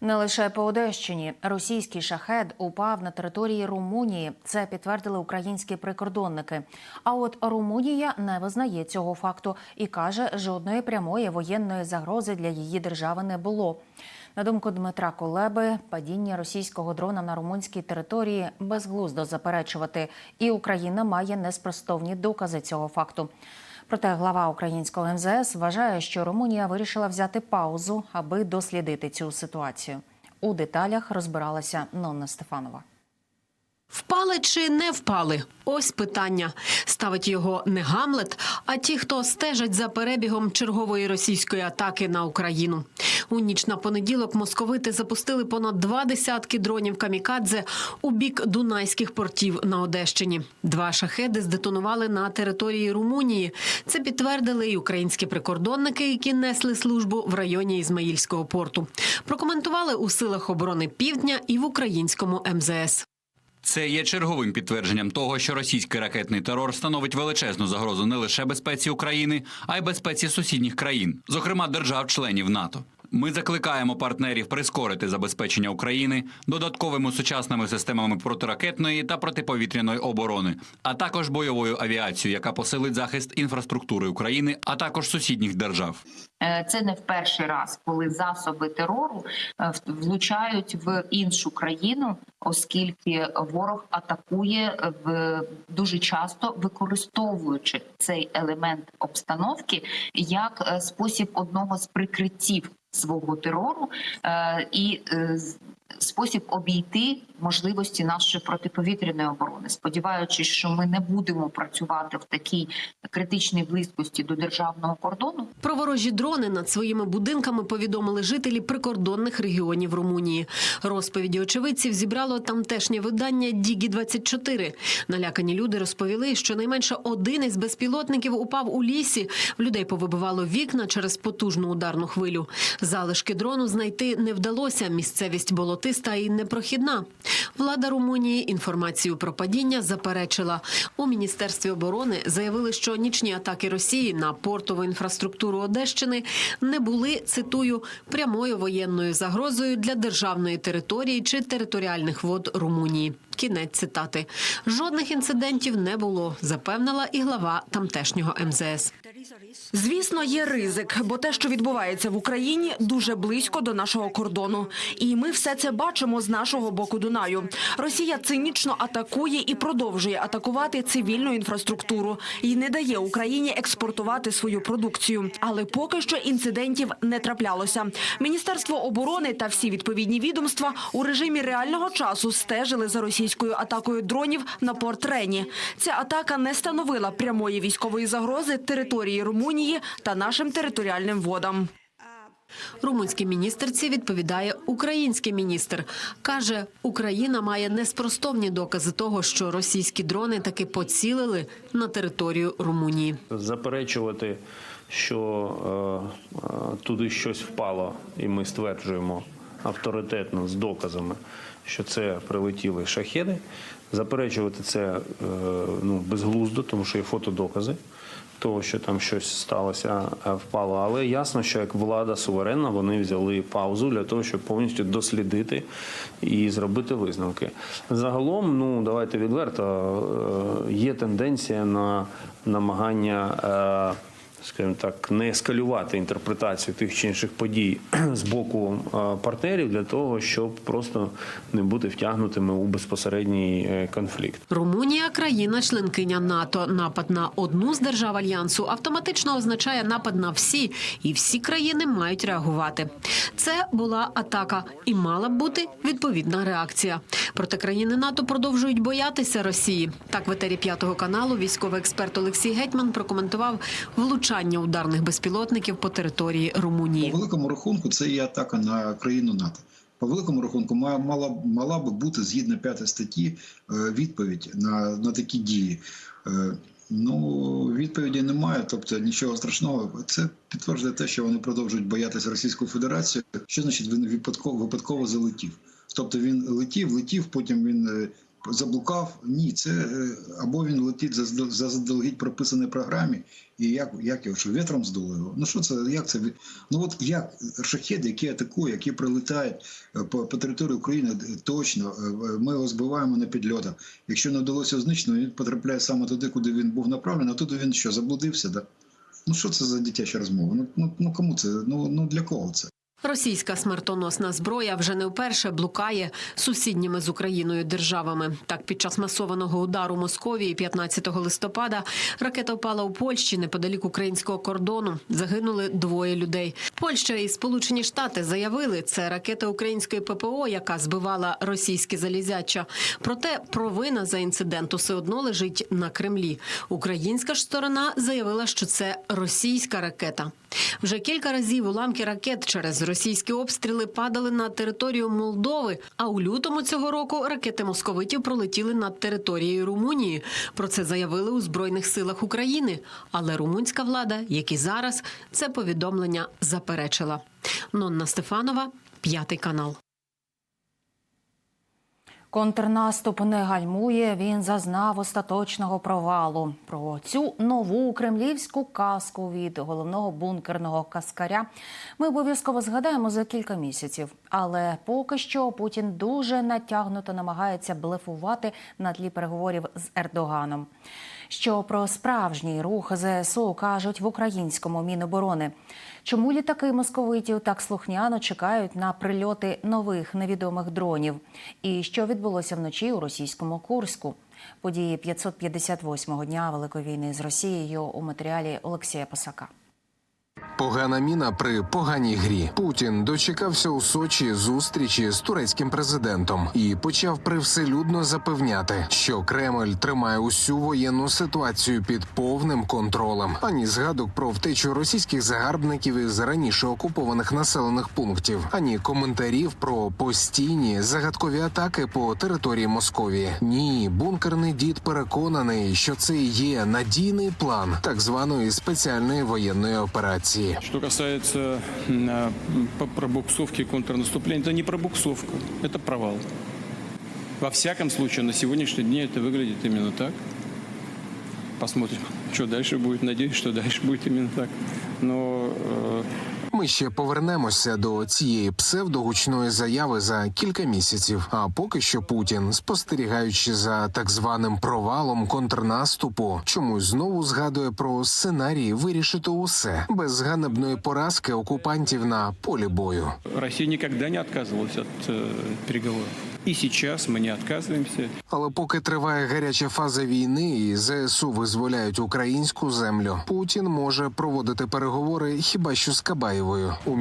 Не лише по Одещині. Російський шахед упав на території Румунії. Це підтвердили українські прикордонники. А от Румунія не визнає цього факту і каже, жодної прямої воєнної загрози для її держави не було. На думку Дмитра Колеби, падіння російського дрона на румунській території безглуздо заперечувати, і Україна має неспростовні докази цього факту. Проте глава українського МЗС вважає, що Румунія вирішила взяти паузу, аби дослідити цю ситуацію. У деталях розбиралася Нонна Стефанова. Впали чи не впали? Ось питання. Ставить його не Гамлет, а ті, хто стежать за перебігом чергової російської атаки на Україну. У ніч на понеділок московити запустили понад два десятки дронів камікадзе у бік дунайських портів на Одещині. Два шахеди здетонували на території Румунії. Це підтвердили і українські прикордонники, які несли службу в районі Ізмаїльського порту. Прокоментували у силах оборони Півдня і в українському МЗС. Це є черговим підтвердженням того, що російський ракетний терор становить величезну загрозу не лише безпеці України, а й безпеці сусідніх країн, зокрема держав-членів НАТО. Ми закликаємо партнерів прискорити забезпечення України додатковими сучасними системами протиракетної та протиповітряної оборони, а також бойовою авіацією, яка посилить захист інфраструктури України, а також сусідніх держав. Е, Це не в перший раз, коли засоби терору е, влучають в іншу країну, оскільки ворог атакує е, в дуже часто використовуючи цей елемент обстановки як спосіб одного з прикриттів свого терору е, і е, спосіб обійти можливості нашої протиповітряної оборони, сподіваючись, що ми не будемо працювати в такій критичній близькості до державного кордону. Про ворожі дрони над своїми будинками повідомили жителі прикордонних регіонів Румунії. Розповіді очевидців зібрало тамтешнє видання Дігі 24 Налякані люди розповіли, що найменше один із безпілотників упав у лісі. В людей повибивало вікна через потужну ударну хвилю. Залишки дрону знайти не вдалося. Місцевість болотиста і непрохідна. Влада Румунії інформацію про падіння заперечила. У міністерстві оборони заявили, що нічні атаки Росії на портову інфраструктуру Одещини не були цитую прямою воєнною загрозою для державної території чи територіальних вод Румунії. Кінець цитати. Жодних інцидентів не було, запевнила і глава тамтешнього МЗС. Звісно, є ризик, бо те, що відбувається в Україні, дуже близько до нашого кордону. І ми все це бачимо з нашого боку Дунаю. Росія цинічно атакує і продовжує атакувати цивільну інфраструктуру і не дає Україні експортувати свою продукцію. Але поки що інцидентів не траплялося. Міністерство оборони та всі відповідні відомства у режимі реального часу стежили за російською атакою дронів на порт Рені. Ця атака не становила прямої військової загрози території Румунії та нашим територіальним водам. Румунській міністерці відповідає український міністр. Каже, Україна має неспростовні докази того, що російські дрони таки поцілили на територію Румунії. заперечувати, що е, е, туди щось впало, і ми стверджуємо авторитетно з доказами, що це прилетіли шахеди. Заперечувати це е, ну, безглуздо, тому що є фотодокази того, що там щось сталося, е, впало. Але ясно, що як влада суверенна, вони взяли паузу для того, щоб повністю дослідити і зробити висновки. Загалом, ну давайте відверто, е, є тенденція на намагання. Скажімо так, не ескалювати інтерпретацію тих чи інших подій з боку е, партнерів для того, щоб просто не бути втягнутими у безпосередній е, конфлікт. Румунія країна-членкиня НАТО. Напад на одну з держав альянсу автоматично означає напад на всі, і всі країни мають реагувати. Це була атака, і мала б бути відповідна реакція. Проте країни НАТО продовжують боятися Росії. Так в етері п'ятого каналу військовий експерт Олексій Гетьман прокоментував влучання ударних безпілотників по території Румунії. По великому рахунку це є атака на країну НАТО. По великому рахунку ма- мала, мала би бути згідно п'ятої статті е, відповідь на, на такі дії. Ну, відповіді немає, тобто нічого страшного. Це підтверджує те, що вони продовжують боятися Російської Федерації. Що значить він випадково, випадково залетів? Тобто він летів, летів, потім він е, заблукав. Ні, це е, або він летить за здал- за заздалегідь прописаній програмі, і як, як його що вітром здуло його. Ну що це? Як це? Ну от як шахеди, які атакують, які прилітають е, по, по території України е, точно, ми його збиваємо на підльотах. Якщо не вдалося знищити, він потрапляє саме туди, куди він був направлений, а туди він що, заблудився? Да? Ну що це за дитяча розмова? Ну, ну, ну кому це? Ну, ну для кого це? Російська смертоносна зброя вже не вперше блукає сусідніми з Україною державами. Так, під час масованого удару Московії 15 листопада ракета впала у Польщі неподалік українського кордону. Загинули двоє людей. Польща і Сполучені Штати заявили, це ракета української ППО, яка збивала російські залізяча. Проте провина за інцидент усе одно лежить на Кремлі. Українська ж сторона заявила, що це російська ракета. Вже кілька разів уламки ракет через російські обстріли падали на територію Молдови. А у лютому цього року ракети московитів пролетіли над територією Румунії. Про це заявили у збройних силах України. Але румунська влада, як і зараз, це повідомлення заперечила. Нонна Стефанова, п'ятий канал. Контрнаступ не гальмує. Він зазнав остаточного провалу. Про цю нову кремлівську казку від головного бункерного каскаря ми обов'язково згадаємо за кілька місяців. Але поки що Путін дуже натягнуто намагається блефувати на тлі переговорів з Ердоганом. Що про справжній рух ЗСУ кажуть в українському міноборони. Чому літаки московитів так слухняно чекають на прильоти нових невідомих дронів? І що відбулося вночі у російському Курську? Події 558-го дня Великої війни з Росією у матеріалі Олексія Посака. Погана міна при поганій грі. Путін дочекався у Сочі зустрічі з турецьким президентом і почав привселюдно запевняти, що Кремль тримає усю воєнну ситуацію під повним контролем. Ані згадок про втечу російських загарбників із раніше окупованих населених пунктів, ані коментарів про постійні загадкові атаки по території Московії. Ні, бункерний дід переконаний, що це є надійний план так званої спеціальної воєнної операції. Что касается а, пробуксовки контрнаступления, это не пробуксовка, это провал. Во всяком случае, на сегодняшний день это выглядит именно так. Посмотрим, что дальше будет. Надеюсь, что дальше будет именно так. Но э, Ще повернемося до цієї псевдогучної заяви за кілька місяців. А поки що Путін, спостерігаючи за так званим провалом контрнаступу, чомусь знову згадує про сценарій вирішити усе без ганебної поразки окупантів на полі бою. Росія ніколи не відказувалася від э, переговоров. И сейчас мы не відказуємося. Але поки триває гаряча фаза війни і ЗСУ визволяють українську землю, Путін може проводити переговори хіба що з Кабаєвою у